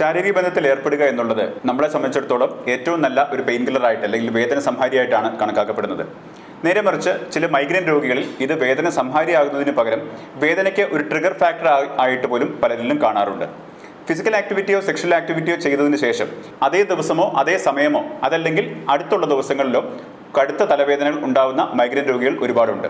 ശാരീരിക ബന്ധത്തിൽ ഏർപ്പെടുക എന്നുള്ളത് നമ്മളെ സംബന്ധിച്ചിടത്തോളം ഏറ്റവും നല്ല ഒരു പെയിൻ കില്ലർ ആയിട്ട് അല്ലെങ്കിൽ വേദന സംഹാരിയായിട്ടാണ് കണക്കാക്കപ്പെടുന്നത്. നേരെ മറിച്ച് ചില മൈഗ്രെയിൻ രോഗികളിൽ ഇത് വേദന സംഹാരിയാകുന്നതിന് പകരം വേദനയ്ക്ക് ഒരു ട്രിഗർ ഫാക്ടർ ആയിട്ട് പോലും പലരിലും കാണാറുണ്ട്. ഫിസിക്കൽ ആക്ടിവിറ്റിയോ സെക്ഷൽ ആക്ടിവിറ്റിയോ ചെയ്തതിന് ശേഷം അതേ ദിവസമോ അതേ സമയമോ അതല്ലെങ്കിൽ അടുത്തുള്ള ദിവസങ്ങളിലോ കടുത്ത തലവേദനകൾ ഉണ്ടാവുന്ന മൈഗ്രൈൻ രോഗികൾ ഒരുപാടുണ്ട്.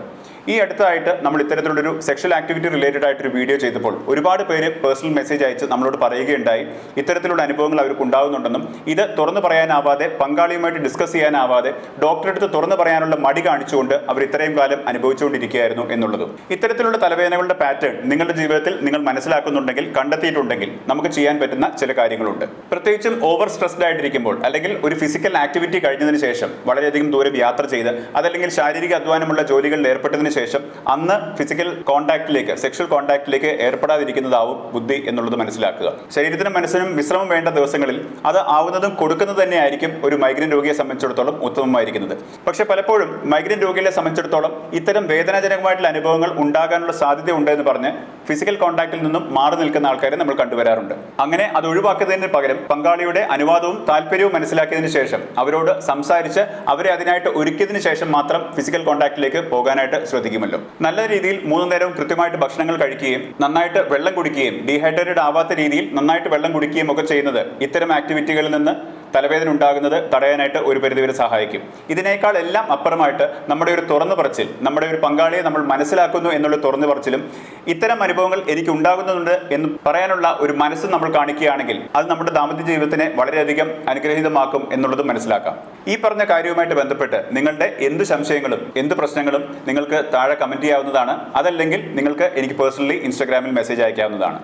ഈ അടുത്തായിട്ട് നമ്മൾ ഇത്തരത്തിലുള്ളൊരു സെക്ഷൽ ആക്ടിവിറ്റി റിലേറ്റഡ് ആയിട്ടൊരു വീഡിയോ ചെയ്തപ്പോൾ ഒരുപാട് പേര് പേഴ്സണൽ മെസ്സേജ് അയച്ച് നമ്മളോട് പറയുകയുണ്ടായി. ഇത്തരത്തിലുള്ള അനുഭവങ്ങൾ അവർക്ക് ഉണ്ടാകുന്നുണ്ടെന്നും ഇത് തുറന്നു പറയാനാവാതെ പങ്കാളിയുമായിട്ട് ഡിസ്കസ് ചെയ്യാനാവാതെ ഡോക്ടറെ അടുത്ത് തുറന്നു പറയാനുള്ള മടി കാണിച്ചുകൊണ്ട് അവർ ഇത്രയും കാലം അനുഭവിച്ചുകൊണ്ടിരിക്കുകയായിരുന്നു എന്നുള്ളത്. ഇത്തരത്തിലുള്ള തലവേദനകളുടെ പാറ്റേൺ നിങ്ങളുടെ ജീവിതത്തിൽ നിങ്ങൾ മനസ്സിലാക്കുന്നുണ്ടെങ്കിൽ കണ്ടെത്തിയിട്ടുണ്ടെങ്കിൽ നമുക്ക് ചെയ്യാൻ പറ്റുന്ന ചില കാര്യങ്ങളുണ്ട്. പ്രത്യേകിച്ചും ഓവർ സ്ട്രെസ്ഡ് ആയിട്ടിരിക്കുമ്പോൾ അല്ലെങ്കിൽ ഒരു ഫിസിക്കൽ ആക്ടിവിറ്റി കഴിഞ്ഞതിന് ശേഷം വളരെയധികം ദൂരം യാത്ര ചെയ്ത് അതല്ലെങ്കിൽ ശാരീരിക അധ്വാനമുള്ള ജോലികളിൽ ഏർപ്പെട്ടതിന് ശേഷം അന്ന് ഫിസിക്കൽ കോൺടാക്റ്റിലേക്ക് സെക്ഷൽ കോൺടാക്റ്റിലേക്ക് ഏർപ്പെടാതിരിക്കുന്നതാവും ബുദ്ധി എന്നുള്ളത് മനസ്സിലാക്കുക. ശരീരത്തിനും മനസ്സിനും വിശ്രമം വേണ്ട ദിവസങ്ങളിൽ അത് ആവുന്നതും കൊടുക്കുന്നത് തന്നെയായിരിക്കും ഒരു മൈഗ്രെയിൻ രോഗിയെ സംബന്ധിച്ചിടത്തോളം ഉത്തമമായിരിക്കുന്നത്. പക്ഷേ പലപ്പോഴും മൈഗ്രെയിൻ രോഗികളെ സംബന്ധിച്ചിടത്തോളം ഇത്തരം വേദനാജനകമായിട്ടുള്ള അനുഭവങ്ങൾ ഉണ്ടാകാനുള്ള സാധ്യത ഉണ്ട് എന്ന് പറഞ്ഞ് ഫിസിക്കൽ കോൺടാക്റ്റിൽ നിന്നും മാറി നിൽക്കുന്ന ആൾക്കാരെ നമ്മൾ കണ്ടുവരാറുണ്ട്. അങ്ങനെ അത് ഒഴിവാക്കുന്നതിന് പകരം പങ്കാളിയുടെ അനുവാദവും താല്പര്യവും മനസ്സിലാക്കിയതിനു ശേഷം അവരോട് സംസാരിച്ച് അവരെ അതിനായിട്ട് ഒരുക്കിയതിനു ശേഷം മാത്രം ഫിസിക്കൽ കോൺടാക്റ്റിലേക്ക് പോകാനായിട്ട് ശ്രദ്ധിക്കുമല്ലോ. നല്ല രീതിയിൽ മൂന്ന് നേരവും കൃത്യമായിട്ട് ഭക്ഷണങ്ങൾ കഴിക്കുകയും നന്നായിട്ട് വെള്ളം കുടിക്കുകയും ഡീഹൈഡ്രേറ്റഡ് ആവാത്ത രീതിയിൽ നന്നായിട്ട് വെള്ളം കുടിക്കുകയും ഒക്കെ ചെയ്യുന്നത് ഇത്തരം ആക്ടിവിറ്റികളിൽ നിന്ന് തലവേദന ഉണ്ടാകുന്നത് തടയാനായിട്ട് ഒരു പരിധിവരെ സഹായിക്കും. ഇതിനേക്കാൾ എല്ലാം അപ്പുറമായിട്ട് നമ്മുടെ ഒരു തുറന്നു പറച്ചിൽ നമ്മുടെ ഒരു പങ്കാളിയെ നമ്മൾ മനസ്സിലാക്കുന്നു എന്നുള്ള തുറന്നു പറച്ചിലും ഇത്തരം അനുഭവങ്ങൾ എനിക്ക് ഉണ്ടാകുന്നുണ്ട് എന്ന് പറയാനുള്ള ഒരു മനസ്സ് നമ്മൾ കാണിക്കുകയാണെങ്കിൽ അത് നമ്മുടെ ദാമ്പത്യ ജീവിതത്തിനെ വളരെയധികം അനുഗ്രഹീതമാക്കും എന്നുള്ളതും മനസ്സിലാക്കാം. ഈ പറഞ്ഞ കാര്യവുമായിട്ട് ബന്ധപ്പെട്ട് നിങ്ങളുടെ എന്ത് സംശയങ്ങളും എന്ത് പ്രശ്നങ്ങളും നിങ്ങൾക്ക് താഴെ കമന്റ് ചെയ്യാവുന്നതാണ്. അതല്ലെങ്കിൽ നിങ്ങൾക്ക് എനിക്ക് പേഴ്സണലി ഇൻസ്റ്റാഗ്രാമിൽ മെസ്സേജ് അയക്കാവുന്നതാണ്.